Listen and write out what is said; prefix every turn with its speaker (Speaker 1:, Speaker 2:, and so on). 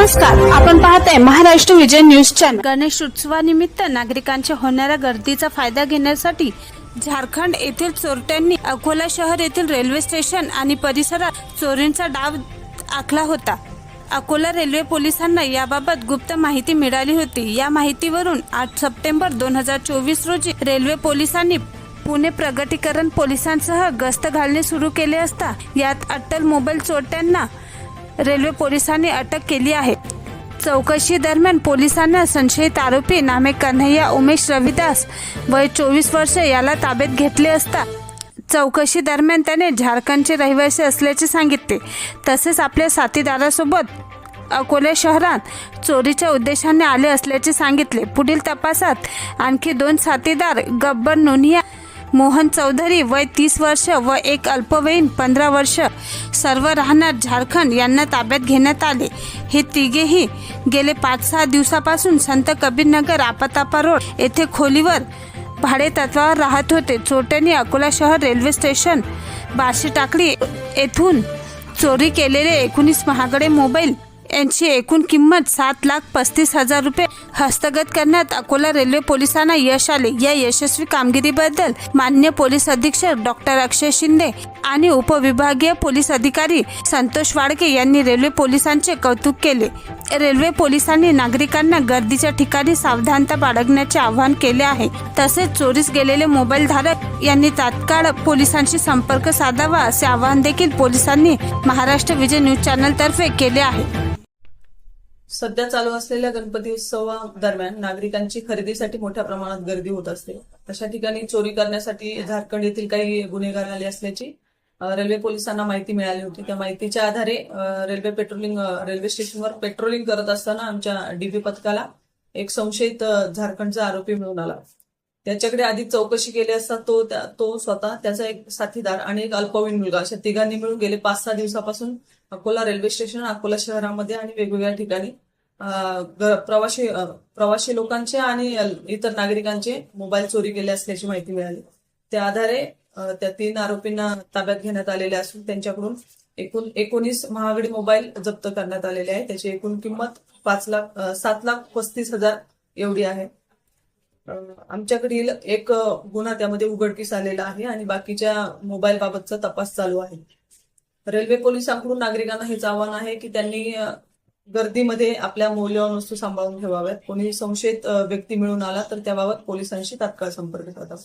Speaker 1: नमस्कार आपण पाहताय महाराष्ट्र विजय न्यूज चॅनल गणेश उत्सवानिमित्त नागरिकांच्या होणाऱ्या गर्दीचा फायदा घेण्यासाठी झारखंड येथील चोरट्यांनी अकोला शहर येथील रेल्वे स्टेशन आणि परिसरात चोरींचा डाव आखला होता. अकोला रेल्वे पोलिसांना याबाबत गुप्त माहिती मिळाली होती. या माहितीवरून आठ सप्टेंबर दोन हजार चोवीस रोजी रेल्वे पोलिसांनी पुणे प्रगतीकरण पोलिसांसह गस्त घालणे सुरू केले असता यात अट्टल मोबाईल चोरट्यांना रेल्वे पोलिसांनी अटक केली आहे. चौकशी दरम्यान पोलिसांना संशयित आरोपी नामे कन्हैया उमेश रविदास वय चोवीस वर्ष याला ताब्यात घेतले असता चौकशी दरम्यान त्याने झारखंडचे रहिवासी असल्याचे सांगितले. तसेच आपल्या साथीदारासोबत अकोला शहरात चोरीच्या उद्देशाने आले असल्याचे सांगितले. पुढील तपासात आणखी दोन साथीदार गब्बर नोनिया मोहन चौधरी वय तीस वर्ष व एक अल्पवयीन पंधरा वर्ष सर्व राहणार झारखंड यांना ताब्यात घेण्यात आले. हे तिघेही गेले पाच सहा दिवसापासून संत कबीरनगर आपातापा रोड येथे खोलीवर भाडे तत्वावर राहत होते. चोरट्यांनी अकोला शहर रेल्वे स्टेशन बार्शी टाकळी येथून चोरी केलेले एकोणीस महागडे मोबाईल यांची एकूण किंमत सात लाख पस्तीस हजार रुपये. हस्तगत करण्यात अकोला रेल्वे पोलिसांना यश आले. या यशस्वी कामगिरीबद्दल मान्य पोलीस अधीक्षक डॉक्टर अक्षय शिंदे आणि उपविभागीय पोलीस अधिकारी संतोष वाडके यांनी रेल्वे पोलिसांचे कौतुक केले. रेल्वे पोलिसांनी नागरिकांना गर्दीच्या ठिकाणी सावधानता बाळगण्याचे आवाहन केले आहे. तसेच चोरीस गेलेले मोबाईल धारक यांनी तात्काळ पोलिसांशी संपर्क साधावा असे आवाहन देखील पोलिसांनी महाराष्ट्र विजय न्यूज चॅनल तर्फे केले आहे.
Speaker 2: सध्या चालू असलेल्या गणपती उत्सवा दरम्यान नागरिकांची खरेदीसाठी मोठ्या प्रमाणात गर्दी होत असते. अशा ठिकाणी चोरी करण्यासाठी झारखंड येथील काही गुन्हेगार आले असल्याची रेल्वे पोलिसांना माहिती मिळाली होती. त्या माहितीच्या आधारे रेल्वे पेट्रोलिंग रेल्वे स्टेशनवर पेट्रोलिंग करत असताना आमच्या डीबी पथकाला एक संशयित झारखंडचा आरोपी मिळून आला. त्याच्याकडे आधी चौकशी केली असता तो त्या- तो स्वतः त्याचा एक साथीदार आणि एक अल्पवयीन मुलगा अशा तिघांनी मिळून गेले पाच सहा दिवसापासून अकोला रेल्वे स्टेशन अकोला शहरामध्ये आणि वेगवेगळ्या ठिकाणी प्रवाशी प्रवासी लोकांचे आणि इतर नागरिकांचे मोबाईल चोरी केले असल्याची माहिती मिळाली. त्या आधारे त्या तीन आरोपींना ताब्यात घेण्यात आलेले असून त्यांच्याकडून एकूण एकोणीस महागडी मोबाईल जप्त करण्यात आलेले आहे त्याची एकूण किंमत पाच लाख सात लाख पस्तीस हजार एवढी आहे. आमच्याकडील एक गुन्हा त्यामध्ये उघडकीस आलेला आहे आणि बाकीच्या मोबाईल बाबतचा तपास चालू आहे. रेल्वे पोलिसांकडून नागरिकांना हेच आव्हान आहे की त्यांनी गर्दीमध्ये आपल्या मौल्यवान वस्तू सांभाळून ठेवाव्यात. कोणी संशयित व्यक्ती मिळून आला तर त्याबाबत पोलिसांशी तात्काळ संपर्क साधावा